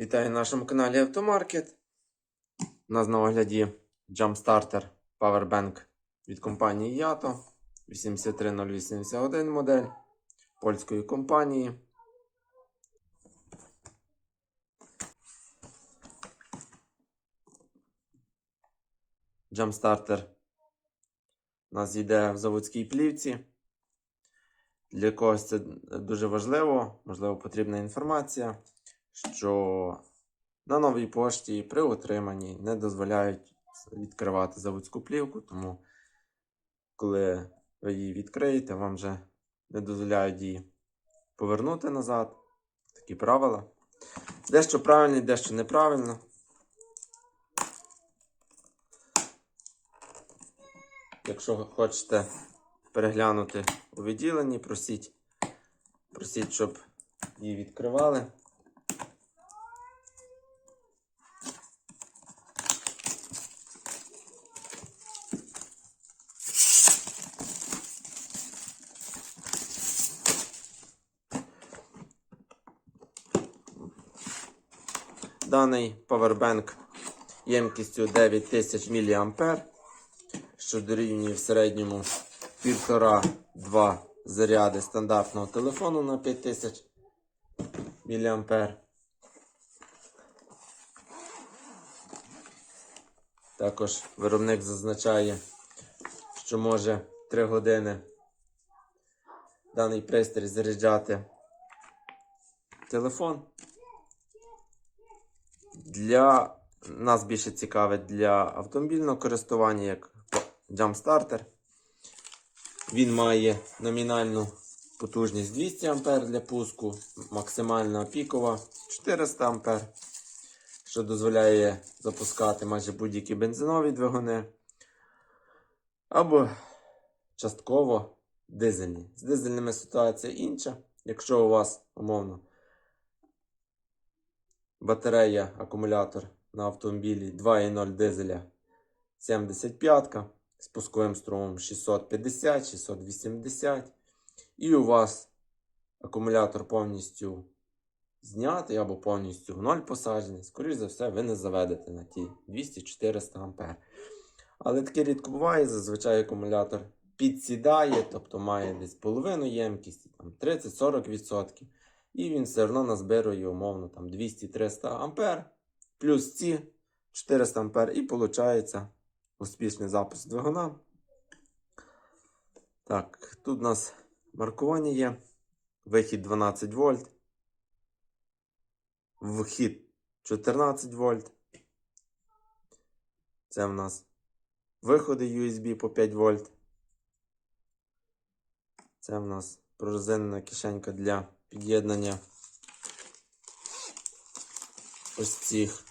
Вітаю на нашому каналі Автомаркет. У нас на огляді Jumpstarter Powerbank від компанії Yato 83081 модель польської компанії. Jumpstarter у нас йде в заводській плівці. Для когось це дуже важливо, можливо, потрібна інформація, що на новій пошті при отриманні не дозволяють відкривати заводську плівку, тому коли ви її відкриєте, вам вже не дозволяють її повернути назад. Такі правила. Дещо правильно, дещо неправильно. Якщо хочете переглянути у відділенні, просіть, просіть, щоб її відкривали. Даний павербенк ємкістю 9000 мА що дорівнює в середньому 1,5-2 заряди стандартного телефону на 5000 мА. Також виробник зазначає, що може 3 години даний пристрій заряджати телефон. Для нас більше цікавить для автомобільного користування як Jumpstarter. Він має номінальну потужність 200 А для пуску, максимальна пікова 400 А, що дозволяє запускати майже будь-які бензинові двигуни. Або частково дизельні. З дизельними ситуація інша. Якщо у вас, умовно, батарея, акумулятор на автомобілі 2.0 дизеля 75 з пусковим струмом 650-680. І у вас акумулятор повністю знятий або повністю в ноль посаджений. Скоріше за все, ви не заведете на ті 200-400 А. Але таке рідко буває, зазвичай акумулятор підсідає, тобто має десь половину ємкісті, там 30-40%. І він все одно назбирує умовно там 200-300 А. Плюс ці 400 А і виходить успішний запуск двигуна. Так, тут у нас маркування є. Вихід 12 вольт. Вхід 14 вольт. Це в нас виходи USB по 5 вольт. Це в нас прорезинена кишенька для під'єднання ось цих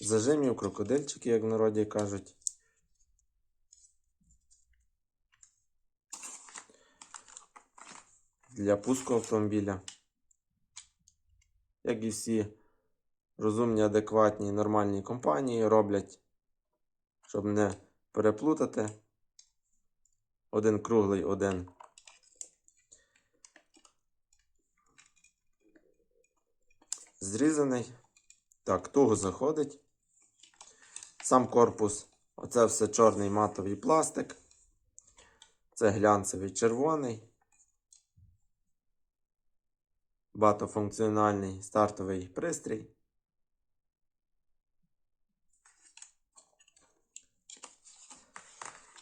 зажимів, крокодильчики, як в народі кажуть. Для пуску автомобіля. Як і всі розумні, адекватні, нормальні компанії роблять, щоб не переплутати. Один круглий, один. Зрізаний. Так, туго заходить. Сам корпус, оце все чорний матовий пластик. Це глянцевий червоний. Багатофункціональний стартовий пристрій.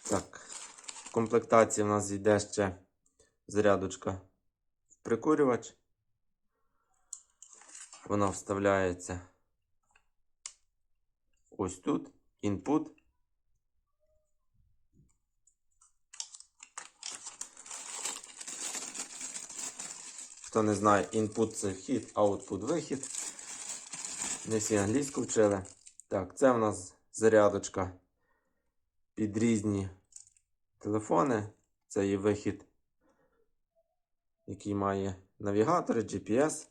Так, в комплектації у нас йде ще зарядочка в прикурювач. Вона вставляється ось тут. Input. Хто не знає, input це вхід, output вихід. Не всі англійську вчили. Так, це в нас зарядочка під різні телефони. Це є вихід, який має навігатори, GPS.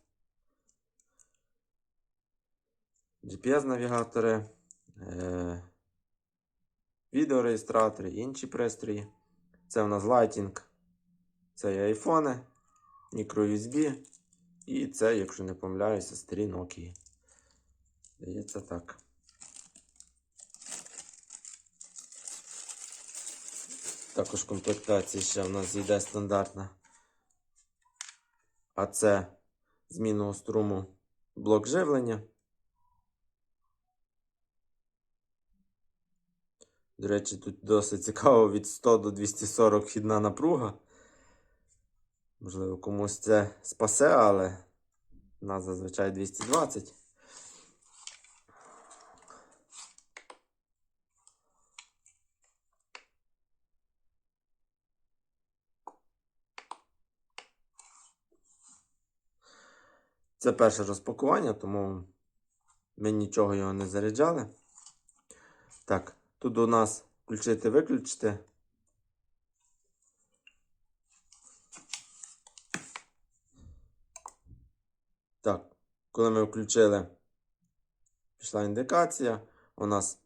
GPS-навігатори, е відеореєстратори, інші пристрої. Це в нас Lighting, це є айфони, microUSB, І це, якщо не помиляюся, старі Nokia. Здається так. Також в комплектації ще в нас йде стандартна. А це змінного струму блок живлення. До речі, тут досить цікаво від 100 до 240 вхідна напруга. Можливо, комусь це спасе, але у нас зазвичай 220. Це перше розпакування, тому ми нічого його не заряджали. Так, тут у нас включити, виключити. Так, коли ми включили, пішла індикація. У нас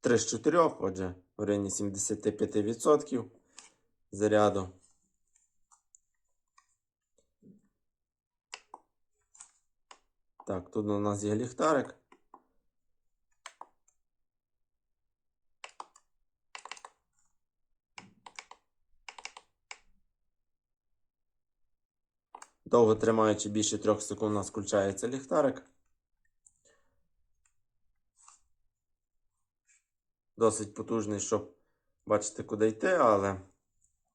3 з 4, отже, в районі 75% заряду. Так, тут у нас є ліхтарик. Довго тримаючи більше 3 секунд, у нас включається ліхтарик. Досить потужний, щоб бачити, куди йти, але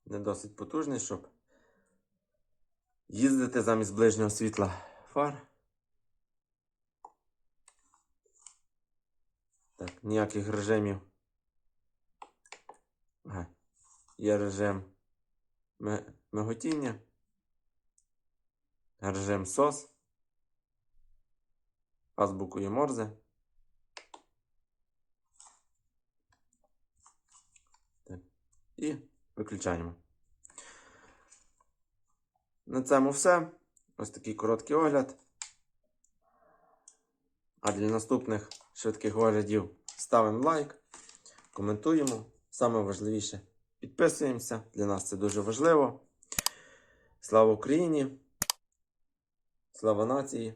не досить потужний, щоб їздити замість ближнього світла фар. Так, ніяких режимів. Ага. Є режим ми- миготіння. Режим SOS. Азбукою Морзе. Так. І виключаємо. На цьому все. Ось такий короткий огляд. А для наступних швидких оглядів ставимо лайк, коментуємо. Саме важливіше підписуємося. Для нас це дуже важливо. Слава Україні! Слава нації!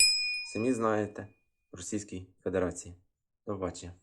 Самі знаєте Російській Федерації. До побачення.